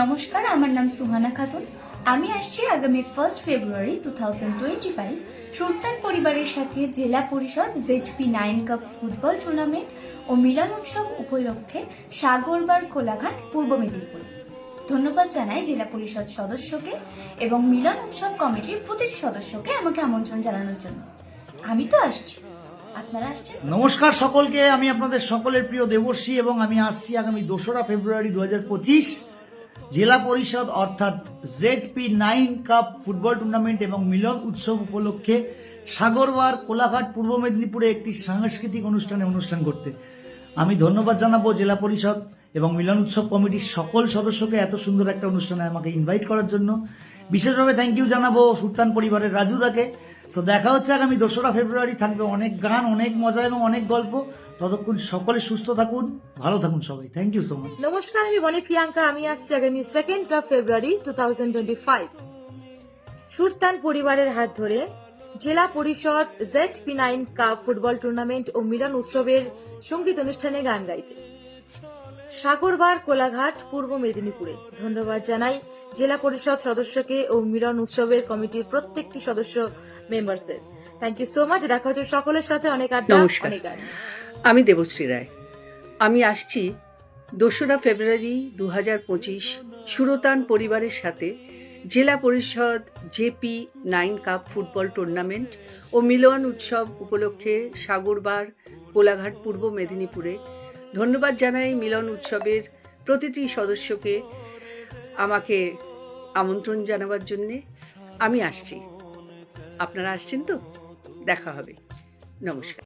নমস্কার, আমার নাম সুহানা খাতুন। আমি আসছি আগামী first February two thousand twenty five Sultan পরিবারের সাথে জেলা পরিষদ ZP nine cup football tournament ও মিলন উৎসব উপলক্ষে সাগরবার কোলাঘাট, পূর্ব মেদিনীপুর। ধন্যবাদ জানাই জেলা পরিষদ সদস্যকে এবং মিলন উৎসব কমিটির প্রতিটি সদস্যকে আমাকে আমন্ত্রণ জানানোর জন্য। আমি তো আসছি। নমস্কার সকলকে, আমি আপনাদের সকলের প্রিয় দেবর্ষী এবং আমি আসছি আগামী দোসরা ফেব্রুয়ারি দু হাজার পঁচিশ জেলা পরিষদ অর্থাৎ Z P nine cup football tournament এবং মিলন উৎসব উপলক্ষে সাগরবার কোলাঘাট পূর্ব মেদিনীপুরে একটি সাংস্কৃতিক অনুষ্ঠানে অনুষ্ঠান করতে। আমি ধন্যবাদ জানাব জেলা পরিষদ এবং মিলন উৎসব কমিটির সকল সদস্যকে এত সুন্দর একটা অনুষ্ঠানে আমাকে ইনভাইট করার জন্য। বিশেষভাবে থ্যাংক ইউ জানাব সুলতান পরিবারের রাজুদাকে। তো দেখা হচ্ছে আগামী দোসরা ফেব্রুয়ারি। থাকবে অনেক গান, অনেক মজা এবং অনেক গল্প। ততক্ষণ সকলে সুস্থ থাকুন, ভালো থাকুন সবাই। থ্যাংক ইউ সো মাচ নমস্কার, আমি বনি প্রিয়াঙ্কা। আমি আসছি আগামী second of February two thousand twenty five Sultan পরিবারের হাত ধরে জেলা পরিষদ Z P nine cup football tournament ও মিলন উৎসবের সংগীত অনুষ্ঠানে গান গাইতে। সাগরবার কোলাঘাট পূর্ব মেদিনীপুরে। ধন্যবাদ জানাই জেলা পরিষদ সদস্যকে ও মিলন উৎসবের কমিটির প্রত্যেকটি সদস্য মেম্বারসদের। থ্যাংক ইউ সো মাচ দেখা হচ্ছে সকলের সাথে অনেক আড্ডা। অনেক আমি দেবশ্রী রায়। আমি আসছি দোসরা ফেব্রুয়ারি দু হাজার পঁচিশ সুরতান পরিবারের সাথে জেলা পরিষদ ZP nine cup football tournament ও মিলন উৎসব উপলক্ষে সাগরবার কোলাঘাট পূর্ব মেদিনীপুরে ধন্যবাদ জানাই মিলন উৎসবের প্রতিটি সদস্যকে আমাকে আমন্ত্রণ জানাবার জন্যে। আমি আসছি। আপনারা আসছেন তো? দেখা হবে। নমস্কার।